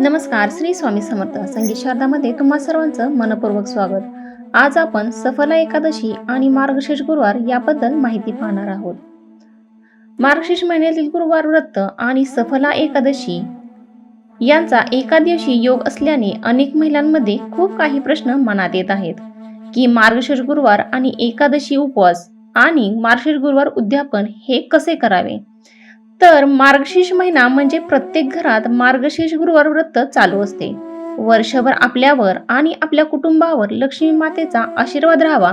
नमस्कार श्री स्वामी समर्थ. संगीत शारदामध्ये तुम्हा सर्वांचं मनपूर्वक स्वागत. आज आपण सफला एकादशी आणि मार्गशीर्ष गुरुवार याबद्दल माहिती पाहणार आहोत. मार्गशीर्ष महिन्यातील गुरुवार व्रत आणि सफला एकादशी यांचा एका दिवशी योग असल्याने अनेक महिलांमध्ये खूप काही प्रश्न मनात येत आहेत की मार्गशीर्ष गुरुवार आणि एकादशी उपवास आणि मार्गशीर्ष गुरुवार उद्यापन हे कसे करावे? तर मार्गशीर्ष महिना म्हणजे प्रत्येक घरात मार्गशीर्ष गुरुवार व्रत चालू असते. वर्षभर आपल्यावर आणि आपल्या कुटुंबावर लक्ष्मी मातेचा आशीर्वाद राहावा.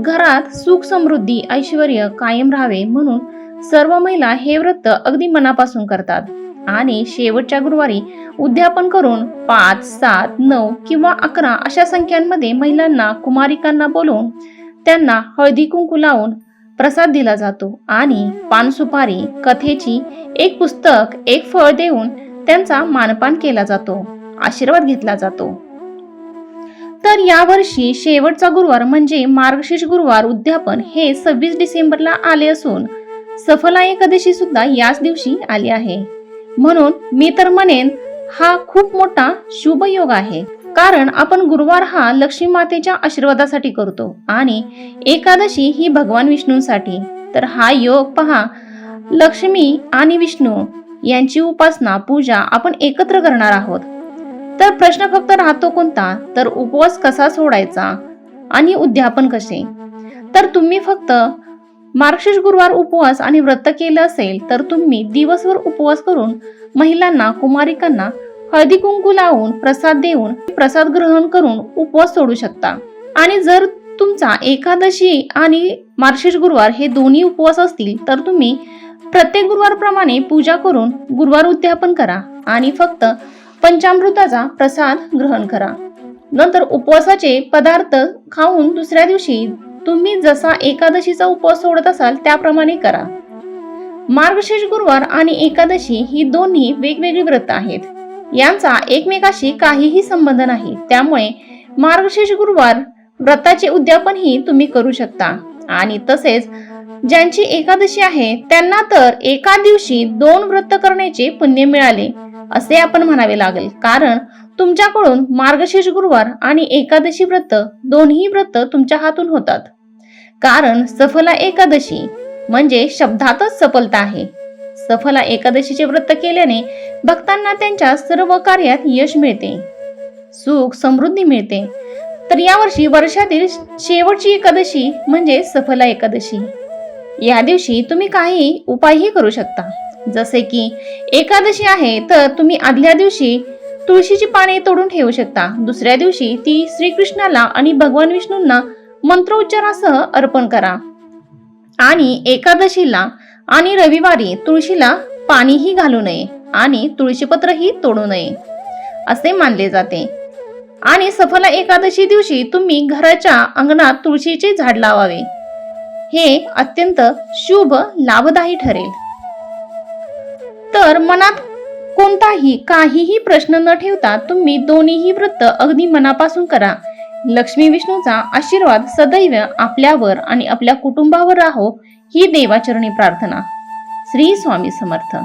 घरात सुख समृद्धी ऐश्वर कायम राहावे म्हणून सर्व महिला हे व्रत अगदी मनापासून करतात. आणि शेवटच्या गुरुवारी उद्यापन करून पाच सात नऊ किंवा अकरा अशा संख्यांमध्ये महिलांना कुमारिकांना बोलवून त्यांना हळदी कुंकू लावून प्रसाद दिला जातो आणि पानसुपारी कथेची एक पुस्तक एक फळ देऊन त्यांचा मानपान केला जातो आशीर्वाद घेतला जातो. तर यावर्षी शेवटचा गुरुवार म्हणजे मार्गशीर्ष गुरुवार उद्यापन हे सव्वीस डिसेंबरला आले असून सफला एकादशी सुद्धा याच दिवशी आली आहे. म्हणून मी तर म्हणेन हा खूप मोठा शुभ योग आहे. कारण आपण गुरुवार हा लक्ष्मी मातेच्या आशीर्वादासाठी करतो आणि एकादशी ही भगवान विष्णूंसाठी. तर हा योग पहा. लक्ष्मी आणि विष्णू यांची उपासना पूजा आपण एकत्र करणार आहोत. तर प्रश्न फक्त राहतो कोणता? तर उपवास कसा सोडायचा? आणि उद्यापन कसे? तर तुम्ही फक्त मार्गशीर्ष गुरुवार उपवास आणि व्रत केलं असेल तर तुम्ही दिवसभर उपवास करून महिलांना कुमारिकांना हळदी कुंकू लावून प्रसाद देऊन प्रसाद ग्रहण करून उपवास सोडू शकता. आणि जर तुमचा एकादशी आणि मार्गशीर्ष गुरुवार हे दोन्ही उपवास असतील तर तुम्ही प्रत्येक गुरुवारप्रमाणे पूजा करून गुरुवार उद्यापन करा आणि फक्त पंचामृताचा प्रसाद ग्रहण करा. नंतर उपवासाचे पदार्थ खाऊन दुसऱ्या दिवशी तुम्ही जसा एकादशीचा उपवास सोडत असाल त्याप्रमाणे करा. मार्गशीर्ष गुरुवार आणि एकादशी ही दोन्ही वेगवेगळी व्रत आहेत. यांचा एकमेकाशी काहीही संबंध नाही. त्यामुळे मार्गशीर्ष गुरुवार व्रताचे उद्यापनही तुम्ही करू शकता. आणि तसेच ज्यांची एकादशी आहे त्यांना तर एका दिवशी दोन व्रत करण्याचे पुण्य मिळाले असे आपण म्हणावे लागेल. कारण तुमच्याकडून मार्गशीर्ष गुरुवार आणि एकादशी व्रत दोन्ही व्रत तुमच्या हातून होतात. कारण सफला एकादशी म्हणजे शब्दातच सफलता आहे. सफला एकादशीचे व्रत केल्याने भक्तांना त्यांच्या सर्व कार्यात यश मिळते. सुख समृद्धी मिळते. तर यावर्षी वर्षातील शेवटची एकादशी म्हणजे सफला एकादशी. या दिवशी तुम्ही काही उपायही करू शकता. जसे की एकादशी आहे तर तुम्ही आदल्या दिवशी तुळशीची पाने तोडून ठेवू शकता. दुसऱ्या दिवशी ती श्रीकृष्णाला आणि भगवान विष्णूंना मंत्रोच्चारासह अर्पण करा. आणि एकादशीला आणि रविवारी तुळशीला पाणीही घालू नये आणि तुळशीपत्रही तोडू नये असे मानले जाते. आणि सफला एकादशी दिवशी तुम्ही घराच्या अंगणात तुळशीचे झाड लावावे. हे अत्यंत शुभ लाभदायी ठरेल. तर मनात कोणताही काहीही प्रश्न न ठेवता तुम्ही दोन्हीही व्रत अगदी मनापासून करा. लक्ष्मी विष्णूचा आशीर्वाद सदैव आपल्यावर आणि आपल्या कुटुंबावर राहो ही देवाचरणी प्रार्थना श्री स्वामी समर्थ.